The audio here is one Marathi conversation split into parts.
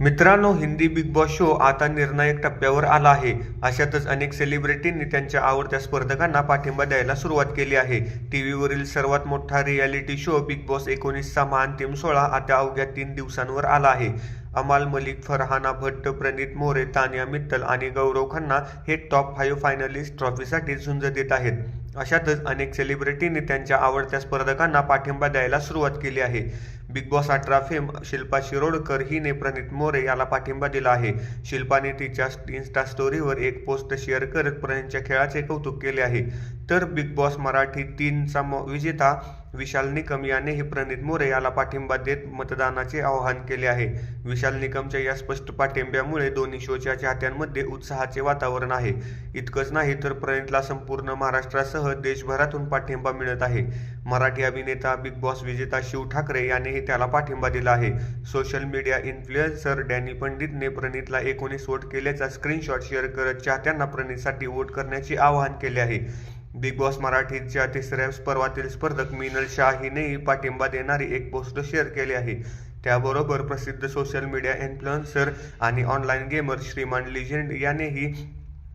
मित्रांनो हिंदी बिग बॉस शो आता निर्णायक टप्प्यावर आला आहे. अशातच अनेक सेलिब्रिटींनी त्यांच्या आवडत्या स्पर्धकांना पाठिंबा द्यायला सुरुवात केली आहे. टी व्हीवरील सर्वात मोठा रियालिटी शो बिग बॉस एकोणीसचा महाअंतिम सोहळा आता अवघ्या तीन दिवसांवर आला आहे. अमाल मलिक फरहाना भट्ट प्रणित मोरे तानिया मित्तल आणि गौरव खन्ना हे टॉप फाईव्ह फायनलिस्ट ट्रॉफीसाठी झुंज देत आहेत. अशातच अनेक सेलिब्रिटींनी त्यांच्या आवडत्या स्पर्धकांना पाठिंबा द्यायला सुरुवात केली आहे. बिग बॉस अठरा फेम शिल्पा शिरोडकर हिने प्रणित मोरे याला पाठिंबा दिला आहे. शिल्पाने तिच्या इन्स्टा स्टोरीवर एक पोस्ट शेअर करत प्रणितच्या खेळाचे कौतुक केले आहे. तर बिग बॉस मराठी तीनचा म- विजेता विशाल निकम यानेही प्रणित मोरे याला पाठिंबा देत मतदानाचे आवाहन केले आहे. विशाल निकमच्या या स्पष्ट पाठिंब्यामुळे दोन्ही शोच्या चाहत्यांमध्ये उत्साहाचे वातावरण आहे. इतकंच नाही तर प्रणितला संपूर्ण महाराष्ट्रासह देशभरातून पाठिंबा मिळत आहे. मराठी अभिनेता बिग बॉस विजेता शिव ठाकरे यानेही त्याला पाठिंबा दिला आहे. सोशल मीडिया इन्फ्लुएन्सर डॅनी पंडितने प्रणितला एकोणीस वोट केल्याचा स्क्रीनशॉट शेअर करत चाहत्यांना प्रणितसाठी वोट करण्याचे आवाहन केले आहे. बिग बॉस मराठीच्या तिसऱ्या पर्वातील स्पर्धक मिनल शाह हिनेही पाठिंबा देणारी एक पोस्ट शेअर केली आहे. त्याबरोबर प्रसिद्ध सोशल मीडिया इन्फ्लुएन्सर आणि ऑनलाईन गेमर श्रीमान लिजेंड यानेही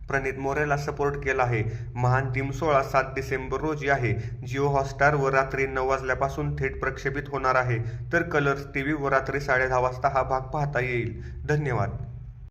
प्रणित मोरेला सपोर्ट केला आहे. महाअंतिम सोहळा सात डिसेंबर रोजी आहे. जिओ हॉटस्टारवर रात्री नऊ वाजल्यापासून थेट प्रक्षेपित होणार आहे. तर कलर्स टी व्हीवर रात्री साडेदहा वाजता हा भाग पाहता येईल. धन्यवाद.